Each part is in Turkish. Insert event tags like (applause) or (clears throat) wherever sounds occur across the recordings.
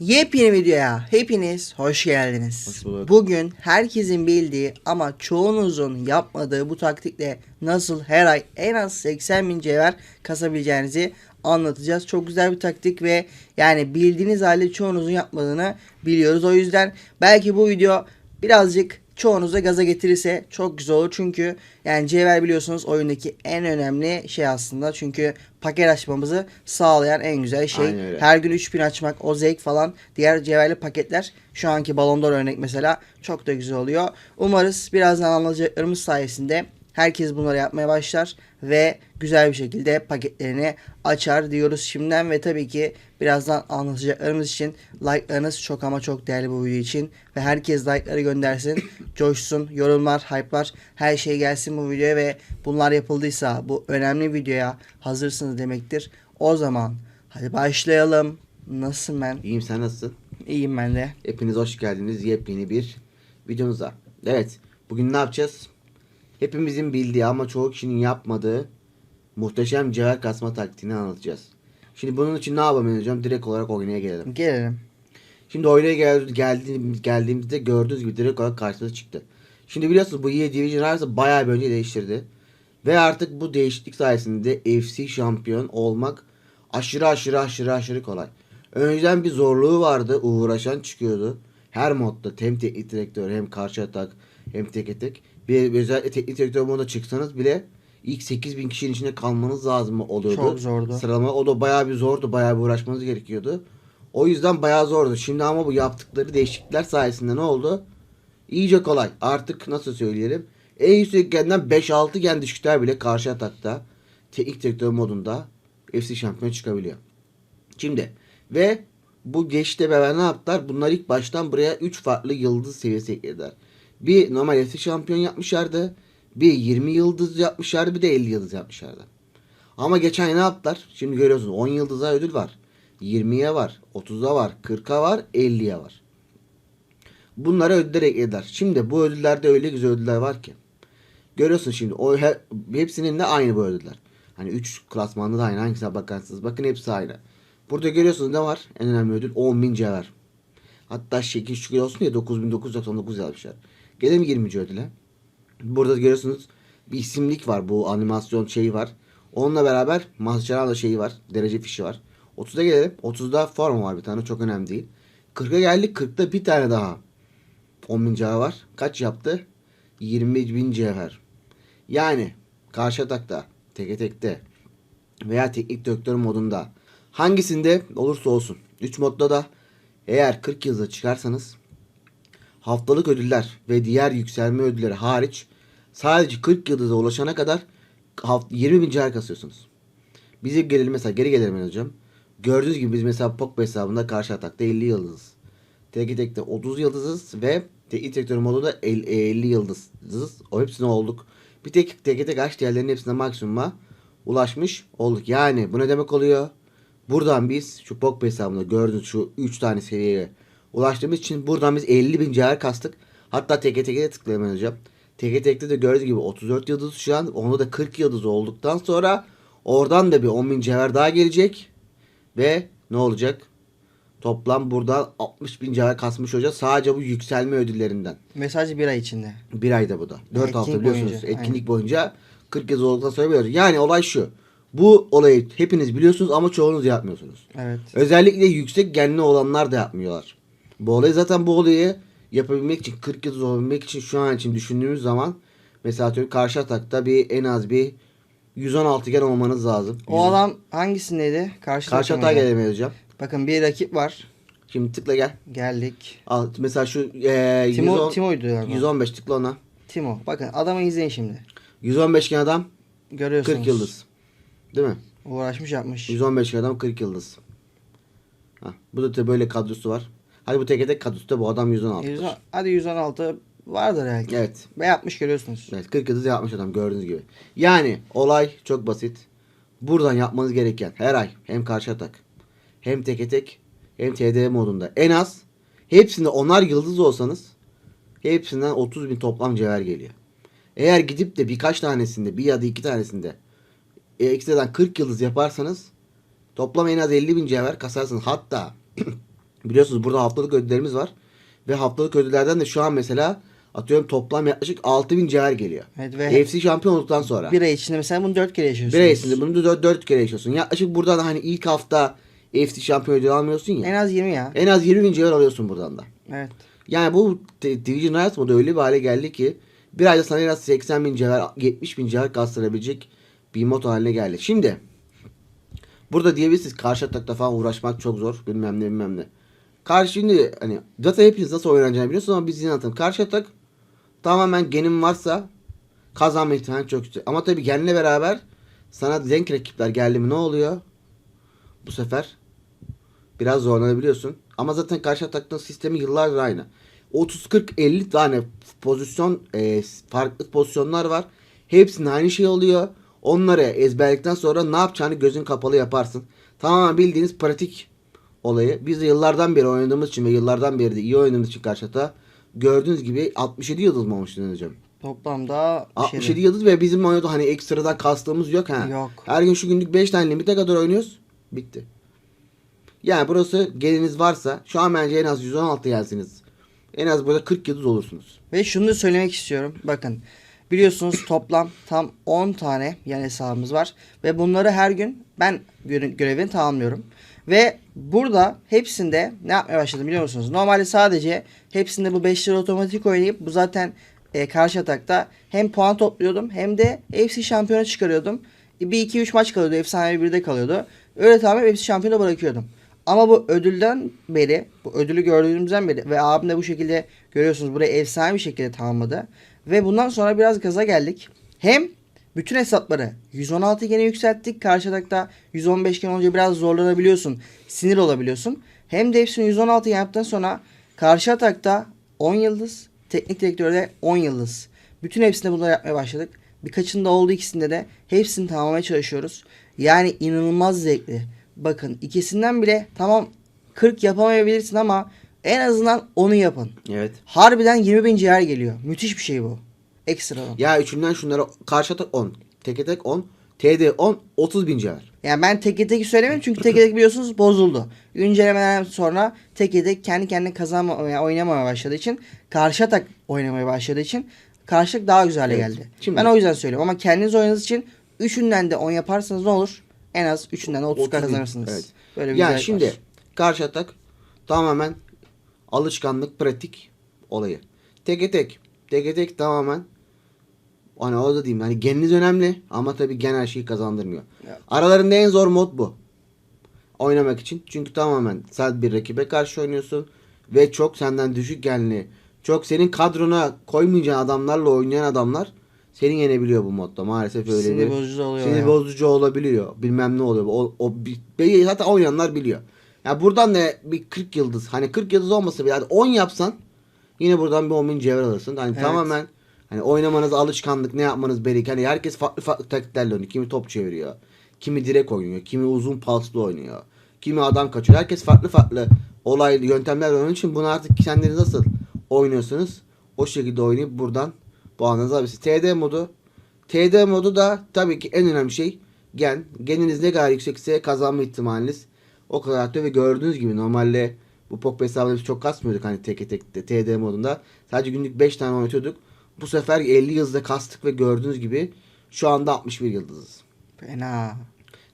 Yepyeni videoya hepiniz hoş geldiniz. Hoş bulduk. Bugün herkesin bildiği ama çoğunuzun yapmadığı bu taktikle nasıl her ay en az 80 bin cevher kasabileceğinizi anlatacağız. Çok güzel bir taktik ve yani bildiğiniz halde çoğunuzun yapmadığını biliyoruz. O yüzden belki bu video birazcık çoğunuza gaza getirirse çok güzel olur. Çünkü yani cevher biliyorsunuz oyundaki en önemli şey aslında. Çünkü paket açmamızı sağlayan en güzel şey. Her gün 3000 açmak o zevk falan. Diğer cevherli paketler şu anki Ballon d'Or örnek mesela çok da güzel oluyor. Umarız birazdan anlatacaklarımız sayesinde herkes bunları yapmaya başlar ve güzel bir şekilde paketlerini açar diyoruz şimdiden ve tabii ki birazdan anlatacaklarımız için like'larınız çok ama çok değerli bu video için ve herkes like'ları göndersin, (coughs) coşsun, yorumlar, hype'lar her şey gelsin bu videoya ve bunlar yapıldıysa bu önemli videoya hazırsınız demektir. O zaman hadi başlayalım. Nasılsın ben? İyiyim sen nasılsın? İyiyim ben de. Hepiniz hoş geldiniz yepyeni bir videomuza. Evet bugün ne yapacağız? Hepimizin bildiği ama çoğu kişinin yapmadığı muhteşem cevher kasma taktiğini anlatacağız. Şimdi bunun için ne yapalım hocam? Direkt olarak oynaya gelelim. Gelelim. Şimdi oynaya gel, geldiğimiz, geldiğimizde gördüğünüz gibi direkt olarak karşımıza çıktı. Şimdi biliyorsunuz bu EA Division Rivals'ı bayağı bir önce değiştirdi. Ve artık bu değişiklik sayesinde FC şampiyon olmak aşırı aşırı aşırı aşırı kolay. Önceden bir zorluğu vardı. Uğraşan çıkıyordu. Her modda hem teknik direktör hem karşı atak hem tek tek. Bir özellikle teknik direktör moduna çıksanız bile ilk 8000 kişinin içinde kalmanız lazım oluyordu. Çok zordu. Sıralama o da bayağı bir zordu. Bayağı bir uğraşmanız gerekiyordu. O yüzden bayağı zordu. Şimdi ama bu yaptıkları değişiklikler sayesinde ne oldu? İyice kolay. Artık nasıl söyleyelim? En yüksek genden 5-6 gen düşükler bile karşı atakta teknik direktör modunda FC şampiyon çıkabiliyor. Şimdi ve bu geçişte beraber ne yaptılar? Bunlar ilk baştan buraya 3 farklı yıldız seviyesi eklediler. Bir normal FC şampiyon yapmışlardı. Bir 20 yıldız yapmışlardı. Bir de 50 yıldız yapmışlardı. Ama geçen ne yaptılar? Şimdi görüyorsunuz 10 yıldıza ödül var. 20'ye var. 30'a var. 40'a var. 50'ye var. Bunlara ödüller eklediler. Şimdi bu ödüllerde öyle güzel ödüller var ki. Görüyorsun şimdi o he- hepsinin de aynı bu ödüller. Hani 3 klasmanda da aynı. Hangisine bakarsanız bakın hepsi aynı. Burada görüyorsunuz ne var? En önemli ödül 10.000 cevher. Hatta şekil şükür olsun diye 9999 yazmışlar. Gelelim 20. ödüle. Burada görüyorsunuz bir isimlik var. Bu animasyon şeyi var. Onunla beraber Mascherano şeyi var. Derece fişi var. 30'a gelelim. 30'da forma var bir tane. Çok önemli değil. 40'a geldik. 40'ta bir tane daha. 10.000 cevher var. Kaç yaptı? 20.000 cevher. Yani karşı atakta, teke tekte veya teknik direktör modunda hangisinde olursa olsun 3 modda da eğer 40 yılda çıkarsanız haftalık ödüller ve diğer yükselme ödülleri hariç sadece 40 yıldıza ulaşana kadar haft- 20 bin cevher kasıyorsunuz. Bize gelelim mesela geri gelelim hocam. Gördüğünüz gibi biz mesela Pogba hesabında karşı atakta 50 yıldız. Tek tekte 30 yıldızız ve teknik direktör modu da 50, 50 yıldızız. O hepsine olduk. Bir tek tek tek aç diğerlerinin hepsine maksimuma ulaşmış olduk. Yani bu ne demek oluyor? Buradan biz şu Pogba hesabında gördüğünüz şu 3 tane seviyeye ulaştığımız için buradan biz 50 bin cevher kastık. Hatta teke teke de tıklayalım hocam. Teke tekte de gördüğünüz gibi 34 yıldız şu an. Onda da 40 yıldız olduktan sonra oradan da bir 10 bin cevher daha gelecek. Ve ne olacak? Toplam buradan 60 bin cevher kasmış olacağız. Sadece bu yükselme ödüllerinden. Ve sadece bir ay içinde. Bir ayda bu da. 4 Etkinlik hafta biliyorsunuz. boyunca, Etkinlik boyunca 40 yıl olduktan sonra biliyoruz. Yani olay şu. Bu olayı hepiniz biliyorsunuz ama çoğunuz yapmıyorsunuz. Evet. Özellikle yüksek genli olanlar da yapmıyorlar. Bu olayı zaten bu olayı yapabilmek için 40 yıldız olabilmek için şu an için düşündüğümüz zaman mesela atıyorum karşı atakta bir en az bir 116 gen olmanız lazım. O adam hangisindeydi? Karşı, karşı atağa gelemeyiz hocam. Bakın bir rakip var. Şimdi tıkla gel. Geldik. Al mesela şu eee Timo, 110 Timo'ydu galiba. 115 tıkla ona. Timo. Bakın adamı izleyin şimdi. 115 gen adam Görüyorsunuz. 40 yıldız. Değil mi? Uğraşmış yapmış. 115 gen adam 40 yıldız. Hah, bu da tabii böyle kadrosu var. Hadi bu teke tek kadrosu da bu adam 116. 110 hadi 116 vardır belki. Evet. Ve yapmış görüyorsunuz. Evet 40 yıldız yapmış adam gördüğünüz gibi. Yani olay çok basit. Buradan yapmanız gereken her ay hem karşı atak hem teke tek hem TD modunda en az hepsinde onar yıldız olsanız hepsinden 30 bin toplam cevher geliyor. Eğer gidip de birkaç tanesinde bir ya da iki tanesinde e, ekstradan 40 yıldız yaparsanız toplam en az 50 bin cevher kasarsınız. Hatta (clears throat) Biliyorsunuz burada haftalık ödüllerimiz var. Ve haftalık ödüllerden de şu an mesela atıyorum toplam yaklaşık 6000 cevher geliyor. Evet ve FC şampiyon olduktan sonra. bir ay içinde mesela bunu 4 kere yaşıyorsunuz. Bir ay içinde bunu da 4, 4 kere yaşıyorsun. Yaklaşık buradan hani ilk hafta FC şampiyon ödülü almıyorsun ya. En az 20 ya. En az 20 bin cevher alıyorsun buradan da. Evet. Yani bu Division Riot modu öyle bir hale geldi ki bir ayda sana en az 80 bin cevher, 70 bin cevher kastırabilecek bir mod haline geldi. Şimdi burada diyebilirsiniz karşı atakta falan uğraşmak çok zor bilmem ne bilmem ne. Karşı şimdi hani zaten hepiniz nasıl oynanacağını biliyorsunuz ama biz yine. Karşı atak tamamen genin varsa kazanma ihtimali çok yüksek. Ama tabii genle beraber sana denk rakipler geldi mi ne oluyor? Bu sefer biraz zorlanabiliyorsun. Ama zaten karşı ataktan sistemi yıllardır aynı. 30-40-50 tane pozisyon e, farklı pozisyonlar var. Hepsinde aynı şey oluyor. Onları ezberledikten sonra ne yapacağını gözün kapalı yaparsın. Tamamen bildiğiniz pratik olayı. Biz de yıllardan beri oynadığımız için ve yıllardan beri de iyi oynadığımız için karşı ata gördüğünüz gibi 67 yıldız mı olmuştu hocam? Toplamda bir şey 67 yıldız ve bizim oyunda hani ekstradan kastığımız yok ha. Yok. Her gün şu günlük 5 tane limite kadar oynuyoruz. Bitti. Yani burası geliniz varsa şu an bence en az 116 gelsiniz. En az burada 40 yıldız olursunuz. Ve şunu da söylemek istiyorum. Bakın biliyorsunuz toplam tam 10 tane yan hesabımız var. Ve bunları her gün ben göre- görevini tamamlıyorum. Ve burada hepsinde ne yapmaya başladım biliyor musunuz? Normalde sadece hepsinde bu 5 lira otomatik oynayıp bu zaten e, karşı atakta hem puan topluyordum hem de FC şampiyona çıkarıyordum. Bir iki üç maç kalıyordu. Efsane birde kalıyordu. Öyle tamamen FC şampiyona bırakıyordum. Ama bu ödülden beri, bu ödülü gördüğümüzden beri ve abim de bu şekilde görüyorsunuz burayı efsane bir şekilde tamamladı. Ve bundan sonra biraz gaza geldik. Hem bütün hesapları 116 gene yükselttik. Karşı atakta 115 gen olunca biraz zorlanabiliyorsun. Sinir olabiliyorsun. Hem de hepsini 116 yaptıktan sonra karşı atakta 10 yıldız, teknik direktörde 10 yıldız. Bütün hepsinde bunları yapmaya başladık. Birkaçında oldu ikisinde de hepsini tamamlamaya çalışıyoruz. Yani inanılmaz zevkli. Bakın ikisinden bile tamam 40 yapamayabilirsin ama en azından onu yapın. Evet. Harbiden 20 bin ciğer geliyor. Müthiş bir şey bu. Ekstradan. Ya üçünden şunlara karşı atak 10. Teke tek 10. TD 10. 30 bin cevher. Yani ben teke teki söylemiyorum çünkü teke tek biliyorsunuz bozuldu. Güncellemeden sonra teke tek kendi kendine kazanmamaya, oynamaya başladığı için karşı atak oynamaya başladığı için karşılık daha güzel hale Evet. geldi. Şimdi- ben o yüzden söylüyorum ama kendiniz oynadığınız için üçünden de 10 yaparsanız ne olur? En az üçünden de 30 30 bin. kazanırsınız. Evet. Böyle bir Yani şimdi var. karşı atak tamamen alışkanlık, pratik olayı. Teke tek. Teke tek tamamen hani o da diyeyim hani geniniz önemli ama tabii gen her şeyi kazandırmıyor. Evet. Aralarında en zor mod bu. Oynamak için. Çünkü tamamen sen bir rakibe karşı oynuyorsun ve çok senden düşük genli, çok senin kadrona koymayacağın adamlarla oynayan adamlar seni yenebiliyor bu modda. Maalesef öyle Sinir bir bozucu oluyor sinir ya. bozucu olabiliyor. Bilmem ne oluyor. O, o zaten oynayanlar biliyor. Ya buradan da bir 40 yıldız. Hani 40 yıldız olmasa bile hadi 10 yapsan yine buradan bir 10 bin cevher alırsın. Hani Evet. tamamen hani oynamanız alışkanlık ne yapmanız belli. Hani herkes farklı farklı taktiklerle oynuyor. Kimi top çeviriyor. Kimi direkt oynuyor. Kimi uzun paslı oynuyor. Kimi adam kaçıyor. Herkes farklı farklı olaylı yöntemlerle oynuyor için bunu artık kendiniz nasıl oynuyorsunuz o şekilde oynayıp buradan puanınızı alabilirsiniz. TD modu TD modu da tabii ki en önemli şey gen. Geniniz ne kadar yüksekse kazanma ihtimaliniz o kadar artıyor ve gördüğünüz gibi normalde bu Pokemon hesabında biz çok kasmıyorduk hani teke tekte TD modunda. Sadece günlük 5 tane oynatıyorduk. Bu sefer 50 yıldızda kastık ve gördüğünüz gibi şu anda 61 yıldızız. Fena.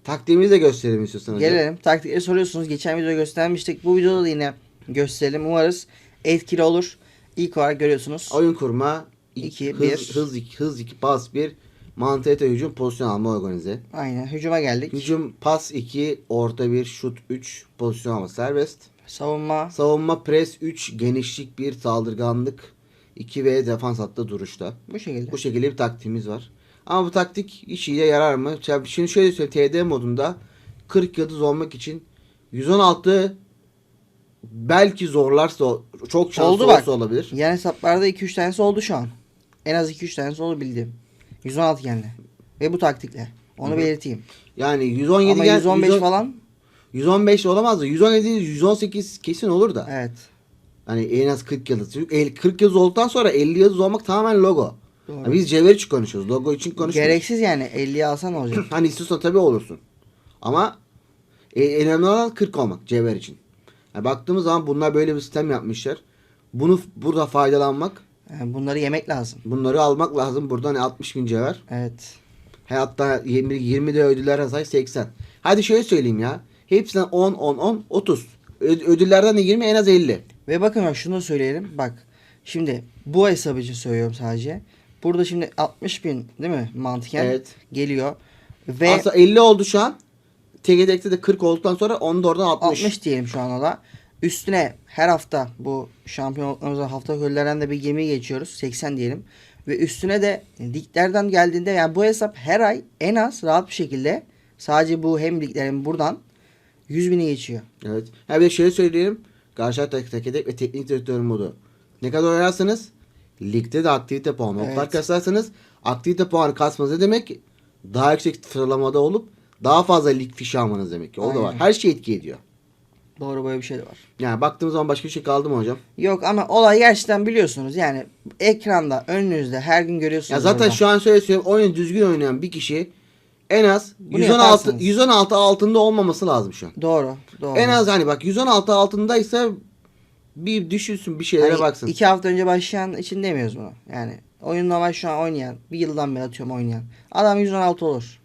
Taktiğimizi de gösterelim istiyorsan hocam. Gelelim. Taktikleri soruyorsunuz. Geçen videoda göstermiştik. Bu videoda da yine gösterelim. Umarız etkili olur. İlk olarak görüyorsunuz. Oyun kurma, İki, hız, bir. hız 2, hız 2, pas 1, mantıete hücum, pozisyon alma organize. Aynen. Hücuma geldik. Hücum pas 2, orta 1, şut 3, pozisyon alma serbest. Savunma. Savunma pres 3, genişlik 1, saldırganlık 2 ve defans hattı duruşta. Bu şekilde. Bu şekilde bir taktiğimiz var. Ama bu taktik işiyle yarar mı? Şimdi şöyle söyleyeyim. TD modunda 40 yıldız olmak için 116 belki zorlarsa çok şanslı Oldu bak. olabilir. Yan hesaplarda 2-3 tanesi oldu şu an. En az 2-3 tanesi oldu bildiğim. 116 yenli. Ve bu taktikle. Onu Hı belirteyim. Yani 117 Ama gel- 115 110 falan. 115 olamaz da 117 118 kesin olur da. Evet. Hani en az 40 yıldız. Çünkü el- 40 yıldız olduktan sonra 50 yıldız olmak tamamen logo. Doğru. Yani biz cevher için konuşuyoruz. Logo için konuşmuyoruz. Gereksiz yani. 50'ye alsan olacak? (clears throat) Hani istiyorsan tabii olursun. Ama e, en önemli olan 40 olmak cevher için. Yani baktığımız zaman bunlar böyle bir sistem yapmışlar. Bunu burada faydalanmak, Yani bunları yemek lazım. bunları almak lazım. Burada hani 60 bin cevher. Evet. Hatta 20, 20 de ödüller say 80. Hadi şöyle söyleyeyim ya. Hepsinden 10, 10, 10, 30. Ö- Ödüllerden de 20 en az 50. Ve bakın bak şunu söyleyelim. Bak şimdi bu hesap için söylüyorum sadece. Burada şimdi 60 bin değil mi mantıken Evet. geliyor. Ve Aslında 50 oldu şu an. Tek de 40 olduktan sonra onu da oradan 60. 60 diyelim şu an da. Üstüne her hafta bu şampiyonluklarımıza hafta gollerden de bir gemi geçiyoruz. 80 diyelim. Ve üstüne de liglerden geldiğinde yani bu hesap her ay en az rahat bir şekilde sadece bu hem liglerin buradan 100 bini geçiyor. Evet. Ha bir de şöyle söyleyelim. Karşı tek tek tek ve teknik direktör modu. Ne kadar oynarsanız ligde de aktivite puanı. Evet. Notlar kasarsanız aktivite puanı kasmanız ne demek? Daha yüksek sıralamada olup daha fazla lig fişi almanız demek. O da var. Aynen. Her şey etki ediyor. Doğru böyle bir şey de var. Yani baktığımız zaman başka bir şey kaldı mı hocam? Yok ama olay gerçekten biliyorsunuz. Yani ekranda önünüzde her gün görüyorsunuz. Ya zaten orada. şu an şöyle söyleyeyim. Oyun düzgün oynayan bir kişi en az Bunu 116 yaparsınız. 116 altında olmaması lazım şu an. Doğru. Doğru. En az hani bak 116 altındaysa bir düşünsün bir şeylere Hani baksın. iki hafta önce başlayan için demiyoruz bunu. Yani oyun normal şu an oynayan. Bir yıldan beri atıyorum oynayan. Adam 116 olur.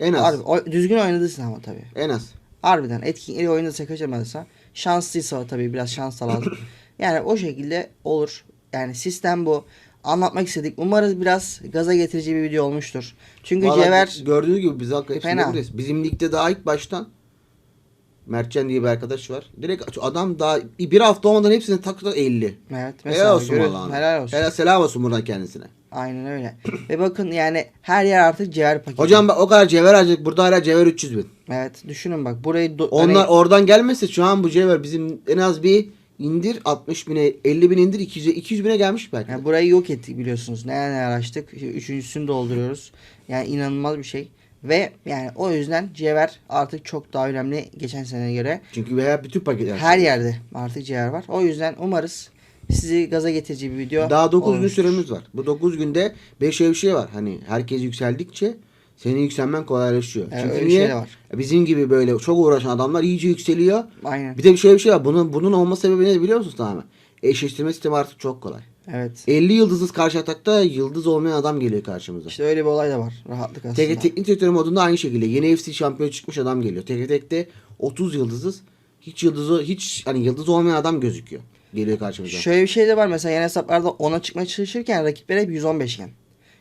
En az. Harbi, o- düzgün oynadıysa ama tabii. En az. Harbiden etkinliği oynadıysa kaçırmadıysa. Şanslıysa tabii biraz şans da lazım. (clears throat) yani o şekilde olur. Yani sistem bu. Anlatmak istedik. Umarız biraz gaza getirici bir video olmuştur. Çünkü Vallahi Cevher gördüğünüz gibi biz hakikaten Fena. buradayız. Bizim ligde daha ilk baştan Mertcan diye bir arkadaş var. Direkt adam daha bir hafta olmadan hepsini taktı 50. Evet. Helal olsun vallahi. Helal olsun. Helal selam olsun buradan kendisine. Aynen öyle. (clears throat) Ve bakın yani her yer artık cevher paketi. Hocam bak o kadar cevher harcadık. Burada hala cevher 300 bin. Evet düşünün bak burayı Onlar hani- oradan gelmese şu an bu cevher bizim en az bir indir 60 bine 50 bin indir 200, 200 bine gelmiş belki. yani burayı yok ettik biliyorsunuz. Neler neler açtık. Üçüncüsünü dolduruyoruz. Yani inanılmaz bir şey. Ve yani o yüzden cevher artık çok daha önemli geçen seneye göre. Çünkü veya bütün paketler. Her yerde artık cevher var. O yüzden umarız sizi gaza getirici bir video Daha 9 gün süremiz var. Bu 9 günde 5 bir şey var. Hani herkes yükseldikçe senin yükselmen kolaylaşıyor. Evet, Çünkü niye? şey var. Bizim gibi böyle çok uğraşan adamlar iyice yükseliyor. Aynen. Bir de bir şey bir şey var. Bunun bunun olma sebebi ne biliyor musunuz tamamen? Eşleştirme sistemi artık çok kolay. Evet. 50 yıldızız karşı atakta yıldız olmayan adam geliyor karşımıza. İşte öyle bir olay da var. Rahatlık aslında. TK teknik direktör modunda aynı şekilde yeni FC şampiyon çıkmış adam geliyor. TK Tek'te 30 yıldızız. Hiç yıldızı hiç hani yıldız olmayan adam gözüküyor. Geliyor karşımıza. Şöyle bir şey de var mesela yeni hesaplarda 10'a çıkmaya çalışırken rakipler hep 115 iken.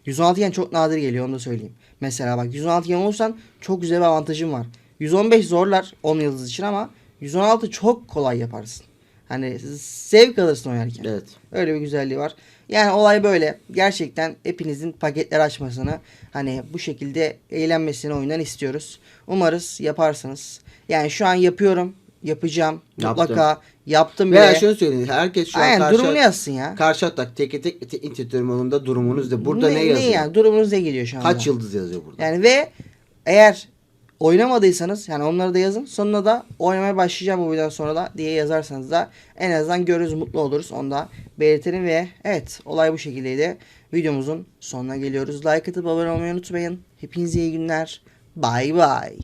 116 iken çok nadir geliyor onu da söyleyeyim. Mesela bak 116 iken olursan çok güzel bir avantajın var. 115 zorlar 10 yıldız için ama 116 çok kolay yaparsın. Hani zevk alırsın oynarken. Evet. Öyle bir güzelliği var. Yani olay böyle. Gerçekten hepinizin paketler açmasını hani bu şekilde eğlenmesini oyundan istiyoruz. Umarız yaparsınız. Yani şu an yapıyorum. Yapacağım. Yaptım. Mutlaka yaptım bile. Veya şunu söyleyeyim. Herkes şu an Aynen karşı, durumunu yazsın ya. karşı atak tek tek modunda durumunuz da burada ne, ne yazıyor? yani durumunuz ne geliyor şu anda? Kaç yıldız yazıyor burada? Yani ve eğer oynamadıysanız yani onları da yazın. Sonuna da oynamaya başlayacağım bu videodan sonra da diye yazarsanız da en azından görürüz mutlu oluruz. Onu da belirtelim ve evet olay bu şekildeydi. Videomuzun sonuna geliyoruz. Like atıp abone olmayı unutmayın. Hepinize iyi günler. Bay bay.